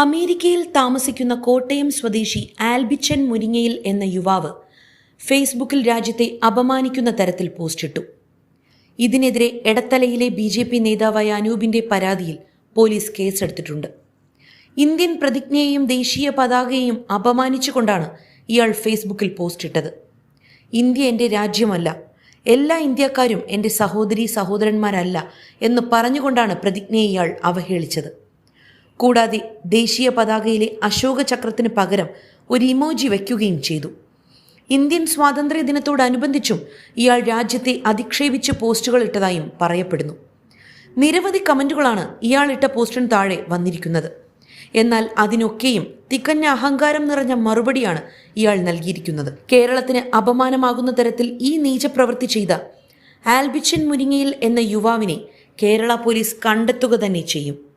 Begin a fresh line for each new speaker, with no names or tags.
അമേരിക്കയിൽ താമസിക്കുന്ന കോട്ടയം സ്വദേശി ആൽബിച്ചൻ മുരിങ്ങയിൽ എന്ന യുവാവ് ഫേസ്ബുക്കിൽ രാജ്യത്തെ അപമാനിക്കുന്ന തരത്തിൽ പോസ്റ്റിട്ടു. ഇതിനെതിരെ എടത്തലയിലെ ബി ജെ പി നേതാവായ അനൂപിന്റെ പരാതിയിൽ പോലീസ് കേസെടുത്തിട്ടുണ്ട്. ഇന്ത്യൻ പ്രതിജ്ഞയെയും ദേശീയ പതാകയെയും അപമാനിച്ചുകൊണ്ടാണ് ഇയാൾ ഫേസ്ബുക്കിൽ പോസ്റ്റിട്ടത്. ഇന്ത്യ എന്റെ രാജ്യമല്ല എല്ലാ ഇന്ത്യക്കാരും എന്റെ സഹോദരി സഹോദരന്മാരല്ല എന്ന് പറഞ്ഞുകൊണ്ടാണ് പ്രതിജ്ഞയെ ഇയാൾ അവഹേളിച്ചത്. കൂടാതെ ദേശീയ പതാകയിലെ അശോക ചക്രത്തിന് പകരം ഒരു ഇമോജി വയ്ക്കുകയും ചെയ്തു. ഇന്ത്യൻ സ്വാതന്ത്ര്യ ദിനത്തോടനുബന്ധിച്ചും ഇയാൾ രാജ്യത്തെ അധിക്ഷേപിച്ച് പോസ്റ്റുകൾ ഇട്ടതായും പറയപ്പെടുന്നു. നിരവധി കമന്റുകളാണ് ഇയാൾ ഇട്ട പോസ്റ്റിന് താഴെ വന്നിരിക്കുന്നത്. എന്നാൽ അതിനൊക്കെയും തികഞ്ഞ അഹങ്കാരം നിറഞ്ഞ മറുപടിയാണ് ഇയാൾ നൽകിയിരിക്കുന്നത്. കേരളത്തിന് അപമാനമാകുന്ന തരത്തിൽ ഈ നീചപ്രവൃത്തി ചെയ്ത ആൽബിച്ചൻ മുരിങ്ങയിൽ എന്ന യുവാവിനെ കേരള പോലീസ് കണ്ടെത്തുക തന്നെ ചെയ്യും.